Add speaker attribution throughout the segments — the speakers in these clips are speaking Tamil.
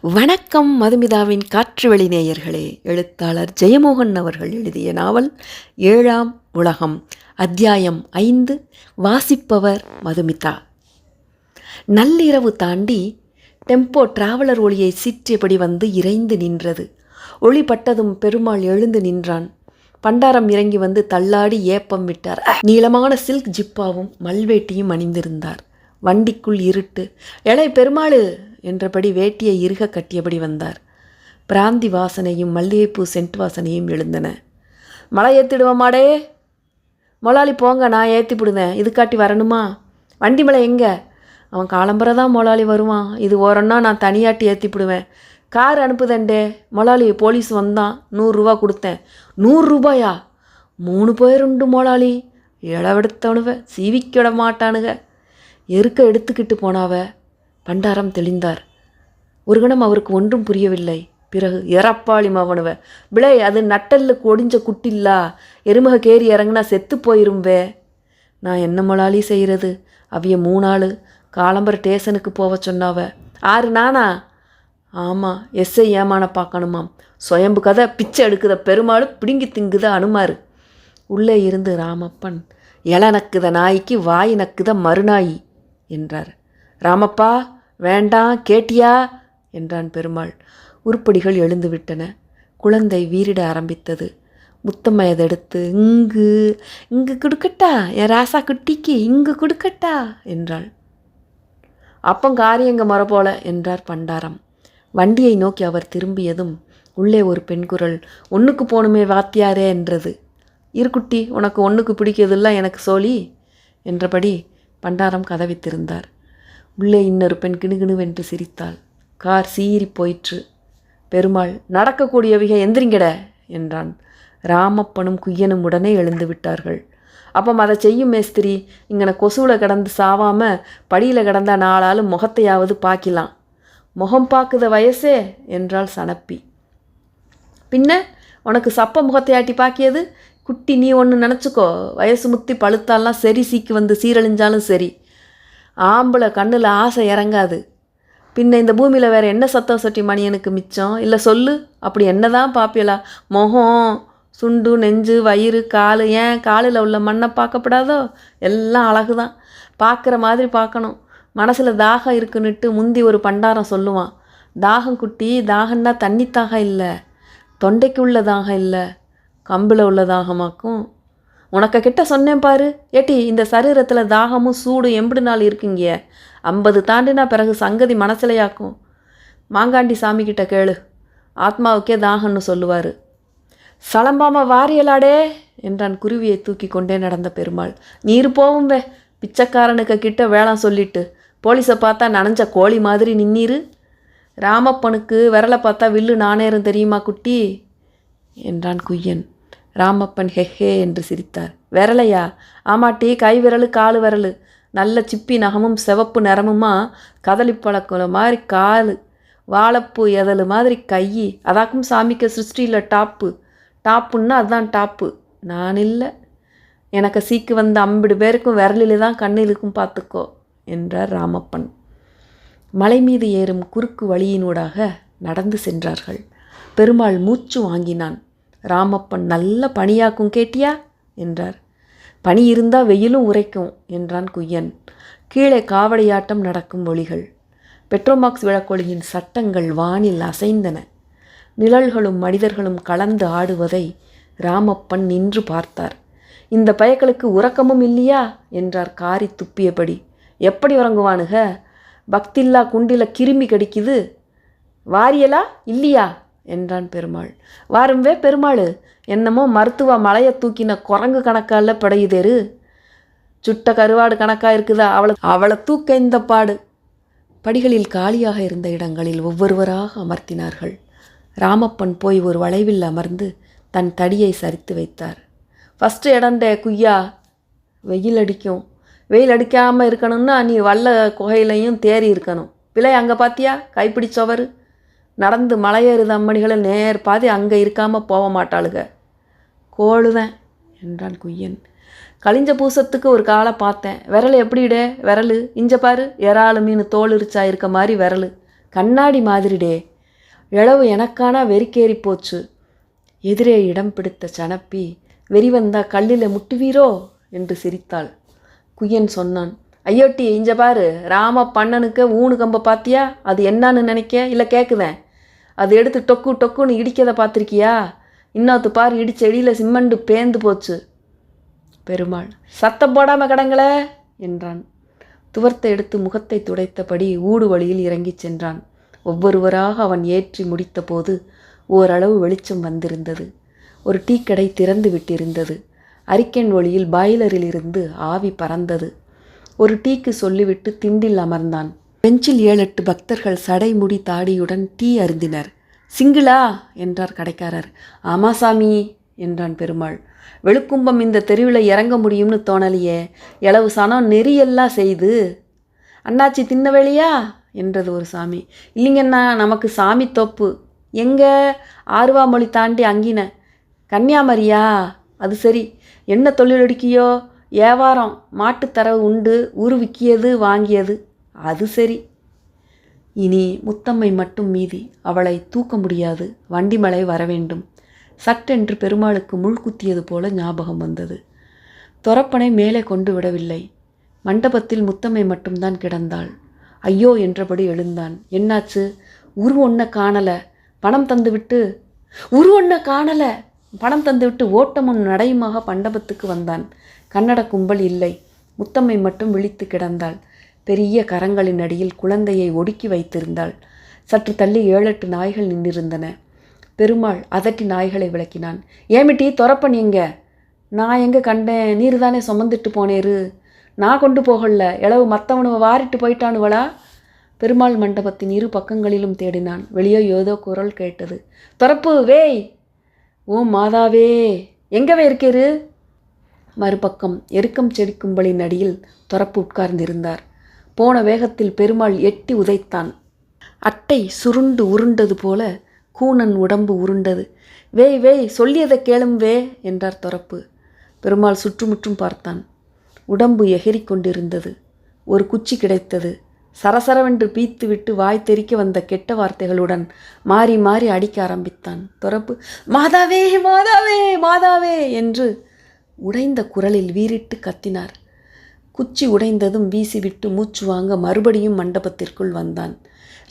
Speaker 1: வணக்கம் மதுமிதாவின் காற்றுவெளி நேயர்களே. எழுத்தாளர் ஜெயமோகன் அவர்கள் எழுதிய நாவல் ஏழாம் உலகம் அத்தியாயம் ஐந்து வாசிப்பவர் மதுமிதா. நள்ளிரவு தாண்டி டெம்போ டிராவலர் ஒளியை சிற்றியபடி வந்து இறைந்து நின்றது. ஒளி பட்டதும் பெருமாள் எழுந்து நின்றான். பண்டாரம் இறங்கி வந்து தள்ளாடி ஏப்பம் விட்டார். நீளமான சில்க் ஜிப்பாவும் மல்வேட்டியும் அணிந்திருந்தார். வண்டிக்குள் இருட்டு எலை பெருமாள் என்றபடி வேட்டியை இறுக கட்டியபடி வந்தார். பிராந்தி வாசனையும் மல்லிகைப்பூ சென்ட் வாசனையும் எழுந்தன. மழை ஏற்றிடுவோமாடே மொளாளி போங்க நான் ஏற்றி விடுதேன் இதுக்காட்டி வரணுமா? வண்டி மலை எங்கே? அவன் காலம்பரை தான் மொளாளி வருவான். இது ஓரன்னா நான் தனியாட்டி ஏற்றி விடுவேன் கார் அனுப்புதண்டே? மொளாளி போலீஸ் வந்தான். நூறுரூவா கொடுத்தேன். நூறுரூபாயா மூணு பேருண்டு மொளாளி இளவெடுத்தவனுவ சீவிக்க விட எருக்க எடுத்துக்கிட்டு போனாவ. பண்டாரம் தெளிந்தார். ஒரு கணம் அவருக்கு ஒன்றும் புரியவில்லை. பிறகு எறப்பாளி மவனுவ பிளே அது நட்டல்லுக்கு ஒடிஞ்ச குட்டில்லா? எருமக கேறி இறங்குனா செத்து போயிரும்வே நான் என்ன மொழாலி செய்கிறது அவிய மூணாள் காலம்பர ஸ்டேஷனுக்கு போக சொன்னாவ. ஆறு நானா? ஆமாம் எஸ்ஐ ஏமான பார்க்கணுமாம் சுயம்பு கதை பிச்சை எடுக்குத பெருமாள் பிடுங்கி திங்குத அனுமாரு உள்ளே இருந்து ராமப்பன் இலை நக்குத நாய்க்கு வாய் நக்குத மறுநாயி என்றார். ராமப்பா வேண்டாம் கேட்டியா? என்றான் பெருமாள். உருப்படிகள் எழுந்துவிட்டன. குழந்தை வீரிட ஆரம்பித்தது. முத்தம்மையதெடுத்து இங்கு இங்கு கொடுக்கட்டா? என் ராசா குட்டிக்கு இங்கு கொடுக்கட்டா? என்றாள். அப்பம் காரியங்க மரபோல என்றார் பண்டாரம். வண்டியை நோக்கி அவர் திரும்பியதும் உள்ளே ஒரு பெண் குரல் ஒன்றுக்கு போகணுமே வாத்தியாரே என்றது. இருக்குட்டி உனக்கு ஒன்றுக்கு பிடிக்கிறதில்ல எனக்கு சோழி? என்றபடி பண்டாரம் கதவித்திருந்தார். உள்ளே இன்னொரு பெண் கிணுகிணுவென்று சிரித்தாள். கார் சீறி போயிற்று. பெருமாள் நடக்கக்கூடியவிக எந்திரிங்கட என்றான். ராமப்பனும் குய்யனும் உடனே எழுந்து விட்டார்கள். அப்போ அதை செய்யும் மேஸ்திரி இங்கன கொசுவில் கிடந்து சாவாமல் படியில் கிடந்தா நாளாலும் முகத்தையாவது பார்க்கலாம் முகம் பார்க்குத வயசே என்றாள் சனப்பி. பின்ன உனக்கு சப்ப முகத்தையாட்டி பாக்கியது? குட்டி நீ ஒன்று நினச்சிக்கோ. வயசு முத்தி பழுத்தாலாம் சரி சீக்கு வந்து சீரழிஞ்சாலும் சரி. ஆம்பளை கண்ணில் ஆசை இறங்காது. பின்ன இந்த பூமியில் வேறு என்ன சத்தம் சட்டி மணியனுக்கு மிச்சம்? இல்லை சொல்லு. அப்படி என்ன தான் பாப்பியலா? முகம் சுண்டு நெஞ்சு வயிறு கால். ஏன் காலில் உள்ள மண்ணை பார்க்கப்படாதோ? எல்லாம் அழகு தான் பார்க்குற மாதிரி பார்க்கணும். மனசில் தாகம் இருக்குன்னுட்டு முந்தி ஒரு பண்டாரம் சொல்லுவான். தாகம் குட்டி தாகம்னா தண்ணி தாகம் இல்லை. தொண்டைக்கு உள்ள தாகம் இல்லை. கம்பில் உள்ள தாகமாக்கும். உனக்க கிட்ட சொன்னேன் பாரு. ஏட்டி இந்த சரீரத்தில் தாகமும் சூடும் எம்படு நாள் இருக்குங்க. ஐம்பது தாண்டினா பிறகு சங்கதி மனசிலையாக்கும் மாங்காண்டி சாமி கிட்ட கேளு. ஆத்மாவுக்கே தாகம்னு சொல்லுவார். சலம்பாம வாரியலாடே என்றான் குருவியை தூக்கி கொண்டே நடந்த பெருமாள். நீர் போவும் வே. பிச்சைக்காரனுக்கு கிட்ட வேளாம் சொல்லிட்டு போலீஸை பார்த்தா நனைஞ்ச கோழி மாதிரி நின்னீரு. ராமப்பனுக்கு விரலை பார்த்தா வில்லு நானேரும் தெரியுமா குட்டி? என்றான் குய்யன். ராமப்பன் ஹெஹே என்று சிரித்தார். விரலையா? ஆமாட்டி கை விரலு காலு விரலு. நல்ல சிப்பி நகமும் சிவப்பு நிறமுமா? கதளிப்பழக்குல மாதிரி காலு. வாழைப்பூ எதழு மாதிரி கை அதாக்கும் சாமிக்கு சிருஷ்டியில் டாப்பு. டாப்புன்னா அதுதான் டாப்பு. நான் இல்லை. எனக்கு சீக்கு வந்த ஐம்பது பேருக்கும் விரலில் தான் கண்ணிலுக்கும் பார்த்துக்கோ என்றார் ராமப்பன். மலை மீது ஏறும் குறுக்கு வழியினூடாக நடந்து சென்றார்கள். பெருமாள் மூச்சு வாங்கினான். ராமப்பன் நல்ல பனியாக்கும் கேட்டியா? என்றார். பனி இருந்தால் வெயிலும் உரைக்கும் என்றான் குய்யன். கீழே காவடியாட்டம் நடக்கும் ஒளிகள் பெட்ரோமாக்ஸ் விளக்கொலியின் சட்டங்கள் வானில் அசைந்தன. நிழல்களும் மனிதர்களும் கலந்து ஆடுவதை ராமப்பன் நின்று பார்த்தார். இந்த பயக்களுக்கு உறக்கமும் இல்லையா? என்றார் காரி துப்பியபடி. எப்படி உறங்குவானுக? பக்தில்லா குண்டில கிருமி கடிக்குது. வாரியலா? இல்லையா? என்றான் பெருமாள். வாரும்வே பெருமாள் என்னமோ மருத்துவ மலையை தூக்கின குரங்கு கணக்கால படையுதேரு சுட்ட கருவாடு கணக்காக இருக்குதா? அவளை அவளை தூக்க இந்த பாடு. படிகளில் காலியாக இருந்த இடங்களில் ஒவ்வொருவராக அமர்த்தினார்கள். ராமப்பன் போய் ஒரு வளைவில் அமர்ந்து தன் தடியை சரித்து வைத்தார். ஃபஸ்ட்டு இடண்ட குய்யா வெயில் அடிக்கும். வெயில் அடிக்காமல் இருக்கணும்னா நீ வல்ல குகையிலையும் தேறி இருக்கணும். பிள்ளை அங்கே பார்த்தியா கைப்பிடிச்சவர் நடந்து மலையேறுத அம்மணிகளை நேர் பாதி அங்கே இருக்காமல் போக மாட்டாளுக. கோழுதேன் என்றான் குய்யன். கழிஞ்ச பூசத்துக்கு ஒரு காலை பார்த்தேன். விரல் எப்படிடே? விரல். இஞ்ச பாரு இறாலு மீன் தோல் இருச்சா இருக்க மாதிரி விரல். கண்ணாடி மாதிரிடே. இளவு எனக்கானா வெறிக்கேறி போச்சு. எதிரே இடம் பிடித்த சனப்பி வெறி வந்தா கல்லில் முட்டுவீரோ? என்று சிரித்தாள். குயன் சொன்னான் ஐயோட்டி இஞ்ச பாரு ராம பண்ணனுக்கு ஊனு கம்ப பாத்தியா? அது என்னன்னு நினைக்க? இல்லை கேட்குதேன் அது எடுத்து டொக்கு டொக்குன்னு இடிக்கதை பார்த்துருக்கியா? இன்னொத்து பார் இடிச்ச எடியில் சிம்மண்டு பேந்து போச்சு. பெருமாள் சத்தம் போடாமல் கடங்களே என்றான். துவர்த்தை எடுத்து முகத்தை துடைத்தபடி ஊடு வழியில் இறங்கிச் சென்றான். ஒவ்வொருவராக அவன் ஏற்றி முடித்தபோது ஓரளவு வெளிச்சம் வந்திருந்தது. ஒரு டீக்கடை திறந்து விட்டிருந்தது. அரிக்கன் ஒளியில் பாய்லரிலிருந்து ஆவி பறந்தது. ஒரு டீக்கு சொல்லிவிட்டு திண்டில் அமர்ந்தான். பெஞ்சில் ஏழெட்டு பக்தர்கள் சடை முடி தாடியுடன் டீ அருந்தினர். சிங்கிளா? என்றார் கடைக்காரர். ஆமா சாமி என்றான் பெருமாள். வெளுக்கும்பம் இந்த தெருவில் இறங்க முடியும்னு தோணலையே. எளவு சனம் நெறியெல்லாம் செய்து. அண்ணாச்சி தின்ன வேலையா? என்றது ஒரு சாமி. இல்லைங்கண்ணா நமக்கு சாமி தோப்பு. எங்க? ஆறுவாமொழி தாண்டி அங்கின. கன்னியாமரியா? அது சரி. என்ன தொழில் அடிக்கியோ வியாபாரம் மாட்டுத்தரவு உண்டு ஊரு விக்கியது வாங்கியது. அது சரி. இனி முத்தம்மை மட்டும் மீதி அவளை தூக்க முடியாது. வண்டிமலை வர வேண்டும். சட்டென்று பெருமாளுக்கு முள் குத்தியது போல ஞாபகம் வந்தது. தொரப்பனை மேலே கொண்டு விடவில்லை. மண்டபத்தில் முத்தம்மை மட்டும்தான் கிடந்தாள். ஐயோ என்றபடி எழுந்தான். என்னாச்சு? உரு ஒன்ன காணல. பணம் தந்துவிட்டு? உரு ஒன்ன காணல. பணம் தந்துவிட்டு ஓட்டமும் நடையுமாக மண்டபத்துக்கு வந்தான். கன்னட கும்பல் இல்லை. முத்தம்மை மட்டும் விழித்து கிடந்தாள். பெரிய கரங்களின் அடியில் குழந்தையை ஒடுக்கி வைத்திருந்தாள். சற்று தள்ளி ஏழெட்டு நாய்கள் நின்றிருந்தன. பெருமாள் அதட்டி நாய்களை விளக்கினான். ஏமிட்டி தொரப்பன் எங்க? நான் எங்கே கண்டேன்? நீர் தானே சுமந்துட்டு போனேரு? நான் கொண்டு போகல. இளவு மற்றவனுவ வாரிட்டு போயிட்டானுவளா? பெருமாள் மண்டபத்தின் இரு பக்கங்களிலும் தேடினான். வெளியே ஏதோ குரல் கேட்டது. துறப்பு வேய்! ஓ மாதாவே! எங்கவே இருக்கேரு? மறுபக்கம் எருக்கம் செடி கும்பலின் அடியில் துறப்பு உட்கார்ந்திருந்தார். போன வேகத்தில் பெருமாள் எட்டி உதைத்தான். அட்டை சுருண்டு உருண்டது போல கூனன் உடம்பு உருண்டது. வேய் வேய் சொல்லியதை கேளும் வே என்றார் தொரப்பு பெருமாள் சுற்றுமுற்றும் பார்த்தான். உடம்பு எகிறிக் கொண்டிருந்தது. ஒரு குச்சி கிடைத்தது. சரசரவென்று பீத்துவிட்டு வாய் தெறிக்க வந்த கெட்ட வார்த்தைகளுடன் மாறி மாறி அடிக்க ஆரம்பித்தான். துறப்பு மாதாவே மாதாவே மாதாவே என்று உடைந்த குரலில் வீறிட்டு கத்தினார். குச்சி உடைந்ததும் வீசிவிட்டு மூச்சு வாங்க மறுபடியும் மண்டபத்திற்குள் வந்தான்.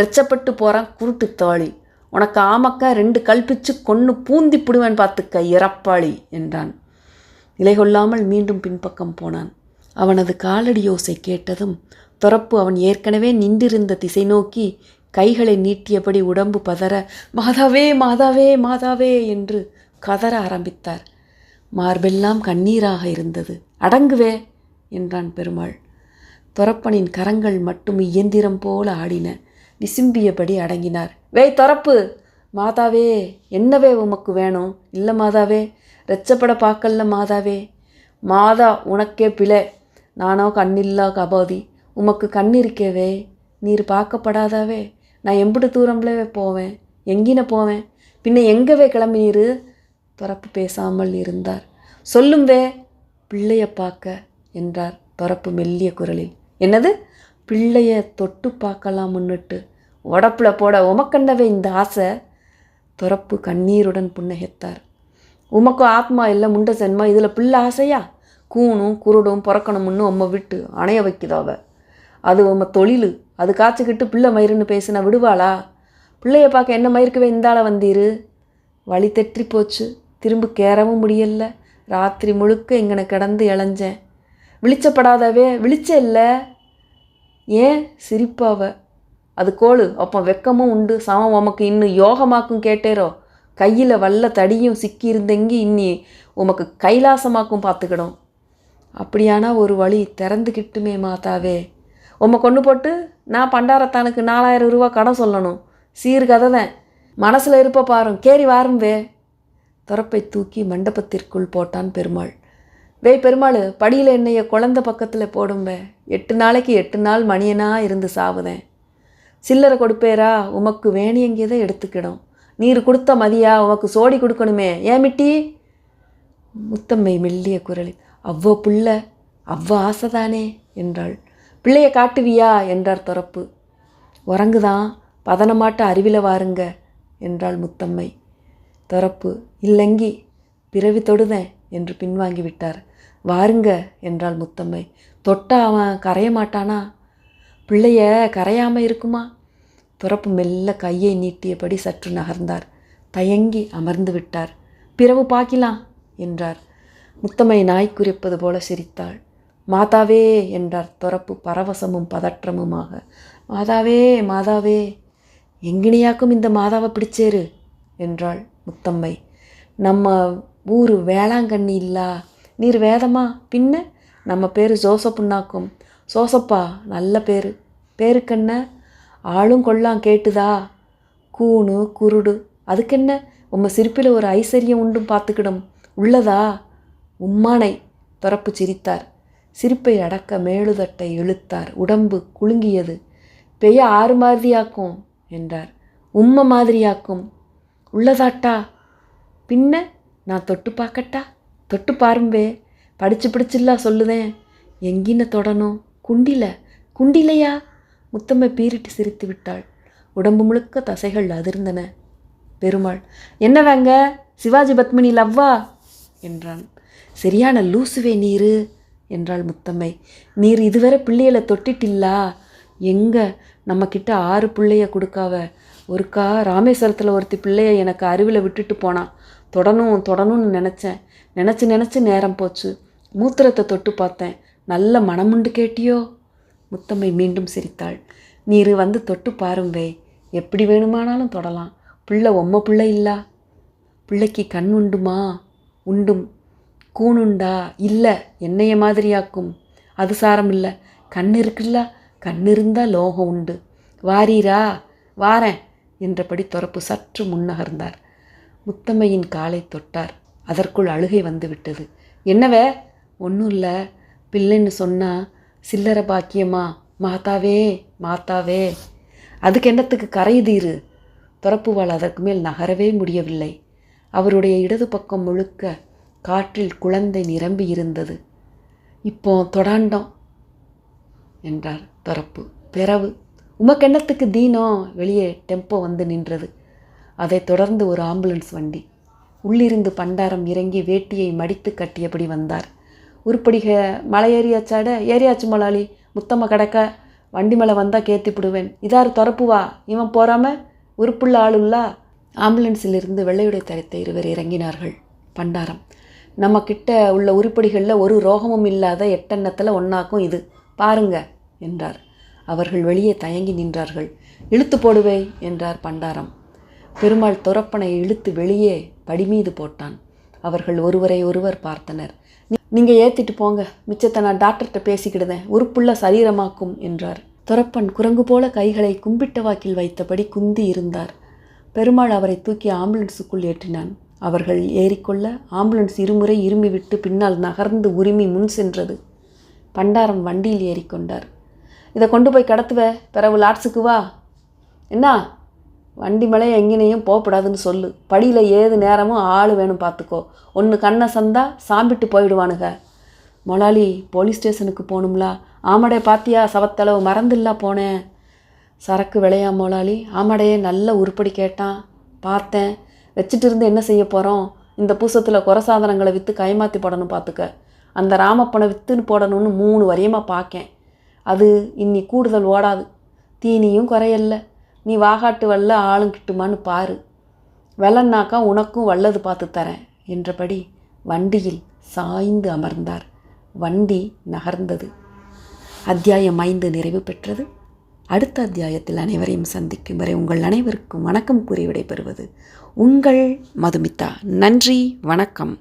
Speaker 1: ரெச்சப்பட்டு போகிறான் குருட்டு தாளி. உனக்கு ஆமக்கா ரெண்டு கல்பிச்சு கொன்று பூந்தி பிடுவேன் பார்த்துக்க இறப்பாளி என்றான். நிலை கொள்ளாமல் மீண்டும் பின்பக்கம் போனான். அவனது காலடி யோசை கேட்டதும் துறப்பு அவன் ஏற்கனவே நின்றிருந்த திசை நோக்கி கைகளை நீட்டியபடி உடம்பு பதற மாதாவே மாதாவே மாதாவே என்று கதற ஆரம்பித்தார். மார்பெல்லாம் கண்ணீராக இருந்தது. அடங்குவே என்றான் பெருமாள். துறப்பனின் கரங்கள் மட்டும் இயந்திரம் போல ஆடின. விசும்பியபடி அடங்கினார். வேய் துறப்பு மாதாவே என்னவே உமக்கு வேணும்? இல்லை மாதாவே ரெச்சப்பட பார்க்கல மாதாவே. மாதா உனக்கே பிழை. நானோ கண்ணில்லா கபாதி. உமக்கு கண் இருக்கவே நீர் பார்க்கப்படாதாவே. நான் எம்பிட்டு தூரம்லவே போவேன். எங்கின போவேன்? பின்ன எங்கவே கிளம்பினீர்? துறப்பு பேசாமல் இருந்தார். சொல்லும் வே பிள்ளைய பார்க்க. என்றார் பரப்பு மெல்லிய குரலில். என்னது? பிள்ளைய தொட்டு பார்க்கலாம் முன்னிட்டு உடப்பில் போட உமக்கண்டவே இந்த ஆசை? துறப்பு கண்ணீருடன் புன்னகைத்தார். உமக்கும் ஆத்மா இல்லை முண்ட சென்மா இதில் பிள்ளை ஆசையா? கூணும் குருடும் பிறக்கணும்னு உம்மை விட்டு அணைய வைக்குதாவ? அது உம்ம தொழில். அது காய்ச்சிக்கிட்டு பிள்ளை மயிருன்னு பேசினா விடுவாளா? பிள்ளைய பார்க்க என்ன மயிருக்கவே இந்தால வந்தீரு? வழி தெற்றி போச்சு. திரும்ப கேறவும் முடியல. ராத்திரி முழுக்க இங்கன கிடந்து இளைஞ்சேன். விழிச்சப்படாதவே விழிச்ச இல்லை. ஏன்? சிரிப்பாவ. அது கோளு. அப்போ வெக்கமும் உண்டு. சமம் உமக்கு இன்னும் யோகமாக்கும் கேட்டேரோ? கையில் வல்ல தடியும் சிக்கி இருந்தெங்கி இன்னி உமக்கு கைலாசமாக்கும் பார்த்துக்கிடும். அப்படியானா ஒரு வழி திறந்துக்கிட்டுமே மாதாவே. உம்மை கொண்டு போட்டு நான் பண்டாரத்தானுக்கு நாலாயிரம் ரூபா கடன் சொல்லணும். சீர் கதை தான். மனசில் இருப்ப பாரும். கேரி வாரும் வே துறப்பை தூக்கி மண்டபத்திற்குள் போட்டான் பெருமாள். வேய் பெருமாள் படியில் என்னைய குழந்த பக்கத்தில் போடும்பே. எட்டு நாளைக்கு எட்டு நாள் மணியனாக இருந்து சாவுதேன். சில்லறை கொடுப்பேரா உமக்கு வேணியங்கியதை எடுத்துக்கிடும். நீர் கொடுத்த மதியா உமக்கு சோடி கொடுக்கணுமே. ஏமிட்டி முத்தம்மை மெல்லிய குரலில் அவ்வோ புள்ள அவ்வளோ ஆசைதானே? என்றாள். பிள்ளைய காட்டுவியா? என்றார் துறப்பு. உறங்குதான் பதனமாட்ட அறிவில வாருங்க என்றாள் முத்தம்மை. துறப்பு இல்லங்கி பிறவி தொடுதேன் என்று பின்வாங்கி விட்டார். வாருங்க என்றாள் முத்தம்மை. தொட்டா அவன் கரைய மாட்டானா? பிள்ளைய கரையாமல் இருக்குமா? துறப்பு மெல்ல கையை நீட்டியபடி சற்று நகர்ந்தார். தயங்கி அமர்ந்து விட்டார். பிறவு பார்க்கலாம் என்றார். முத்தம்மை நாய் குறிப்பது போல சிரித்தாள். மாதாவே என்றார் துறப்பு பரவசமும் பதற்றமுமாக. மாதாவே மாதாவே எங்கினியாக்கும் இந்த மாதாவை பிடிச்சேரு என்றாள் முத்தம்மை. நம்ம ஊர் வேளாங்கண்ணி இல்லா? நீர் வேதமா? பின்ன? நம்ம பேர் ஜோசப்புன்னாக்கும் சோசப்பா நல்ல பேர். பேருக்கென்ன? ஆளும் கொள்ளாம் கேட்டுதா? கூணு குருடு. அதுக்கென்ன? உம்ம சிரிப்பில் ஒரு ஐஸ்வர்யம் உண்டும் பார்த்துக்கிடும். உள்ளதா? உம்மானை துறப்பு சிரித்தார். சிரிப்பை அடக்க மேலுதட்டை இழுத்தார். உடம்பு குலுங்கியது. பெய்ய ஆறு மாதிரியாக்கும் என்றார். உம்ம மாதிரியாக்கும். உள்ளதாட்டா? பின்ன? நான் தொட்டு பார்க்கட்டா? தொட்டு பாரும்பே. படிச்சு பிடிச்சில்லா சொல்லுதேன் எங்கின தொடணும் குண்டில. குண்டிலையா? முத்தம்மை பீரிட்டு சிரித்து விட்டாள். உடம்பு முழுக்க தசைகள் அதிர்ந்தன. பெருமாள் என்ன வேங்க? சிவாஜி பத்மினி லவ்வா? என்றான். சரியான லூசுவே நீரு என்றாள் முத்தம்மை. நீர் இதுவரை பிள்ளைகளை தொட்டிட்டில்லா? எங்க? நம்மக்கிட்ட ஆறு பிள்ளைய கொடுக்காவ. ஒருக்கா ராமேஸ்வரத்தில் ஒருத்தி பிள்ளைய எனக்கு அருவியில் விட்டுட்டு போனான் தொடணும் தொடணும்னு நினச்சேன். நினச்சி நினச்சி நேரம் போச்சு. மூத்திரத்தை தொட்டு பார்த்தேன். நல்ல மனமுண்டு கேட்டியோ? முத்தம்மை மீண்டும் சிரித்தாள். நீர் வந்து தொட்டு பாரும்பே எப்படி வேணுமானாலும் தொடலாம். பிள்ளை உம்ம பிள்ளை இல்லா? பிள்ளைக்கு கண் உண்டுமா? உண்டும். கூணுண்டா இல்லை. என்னைய மாதிரியாக்கும். அது சாரம் இல்லை கண் இருக்குல்ல? கண் இருந்தால் லோகம் உண்டு. வாரீரா? வாரேன் என்றபடி துறப்பு சற்று முன்னகர்ந்தார். முத்தம்மையின் காலை தொட்டார். அதற்குள் அழுகை வந்து விட்டது என்னவே? ஒன்றும் இல்லை. பிள்ளைன்னு சொன்னால் சில்லறை பாக்கியமா? மாத்தாவே மாத்தாவே அதுக்கு என்னத்துக்கு கரையுதீரு துறப்புவாள் அதற்கு மேல் நகரவே முடியவில்லை. அவருடைய இடது பக்கம் முழுக்க காற்றில் குழந்தை நிரம்பி இருந்தது. இப்போ தொடாண்டோம் என்றார் துறப்பு. பிறவு. உமக்கெண்ணத்துக்கு தீனம் வெளியே டெம்போ வந்து நின்றது. அதைத் தொடர்ந்து ஒரு ஆம்புலன்ஸ் வண்டி. உள்ளிருந்து பண்டாரம் இறங்கி வேட்டியை மடித்து கட்டியபடி வந்தார். உருப்படிக மலை ஏறியாச்சாட ஏறியாச்சு மொளாளி முத்தம்ம கடக்க வண்டி மேலே வந்தால் கேத்திப்பிடுவேன். இதார் துறப்புவா இவன் போகாம உருப்புள்ள ஆளுல்லா ஆம்புலன்ஸிலிருந்து வெள்ளையுடை தரித்த இருவர் இறங்கினார்கள். பண்டாரம் நம்ம கிட்ட உள்ள உருப்படிகளில் ஒரு ரோகமும் இல்லாத எட்டெண்ணத்தில் ஒன்றாக்கும் இது. பாருங்க என்றார். அவர்கள் வெளியே தயங்கி நின்றார்கள். இழுத்து போடுவே என்றார் பண்டாரம். பெருமாள் துரப்பனை இழுத்து வெளியே படிமீது போட்டான். அவர்கள் ஒருவரை ஒருவர் பார்த்தனர். நீங்கள் ஏற்றிட்டு போங்க. மிச்சத்தை நான் டாக்டர்கிட்ட பேசிக்கிடுதேன். உறுப்புள்ள சரீரமாக்கும் என்றார். துரப்பன் குரங்கு போல கைகளை கும்பிட்ட வாக்கில் வைத்தபடி குந்தி இருந்தார். பெருமாள் அவரை தூக்கி ஆம்புலன்ஸுக்குள் ஏற்றினான். அவர்கள் ஏறிக்கொள்ள ஆம்புலன்ஸ் இருமுறை இருமி விட்டு பின்னால் நகர்ந்து உரிமை முன் சென்றது. பண்டாரம் வண்டியில் ஏறிக்கொண்டார். இதை கொண்டு போய் கடத்துவ. பிறகு லாட்ஸுக்கு வா. என்ன? வண்டி மேலே எங்கேனையும் போகப்படாதுன்னு சொல்லு. படியில் ஏது நேரமும் ஆள் வேணும் பார்த்துக்கோ. ஒன்று கண்ணை சந்தா சாம்பிட்டு போயிடுவானுங்க. மொளாலி போலீஸ் ஸ்டேஷனுக்கு போகணும்லா. ஆமாடே பாத்தியா சவத்தளவு மறந்துல்லா போனேன். சரக்கு விளையா மொளாலி ஆமடையே நல்ல உருப்படி கேட்டான். பார்த்தேன். வச்சுட்டு இருந்து என்ன செய்ய போகிறோம் இந்த பூசத்தில் குறை சாதனங்களை விற்று கைமாற்றி போடணும் பார்த்துக்க. அந்த ராமப்பனை விற்றுன்னு போடணும்னு மூணு வரியமாக பார்க்கேன் அது இன்னி கூடுதல் ஓடாது. தீனியும் குறையல்ல. நீ வாகாட்டு வல்ல ஆளும் கிட்டுமான்னு பாரு. வெள்ளன்னாக்கா உனக்கும் வல்லது பார்த்து தரேன் என்றபடி வண்டியில் சாய்ந்து அமர்ந்தார். வண்டி நகர்ந்தது. அத்தியாயம் ஐந்து நிறைவு பெற்றது. அடுத்த அத்தியாயத்தில் அனைவரையும் சந்திக்கும் வரை உங்கள் அனைவருக்கும் வணக்கம் கூறி விடைபெறுவது உங்கள் மதுமிதா. நன்றி வணக்கம்.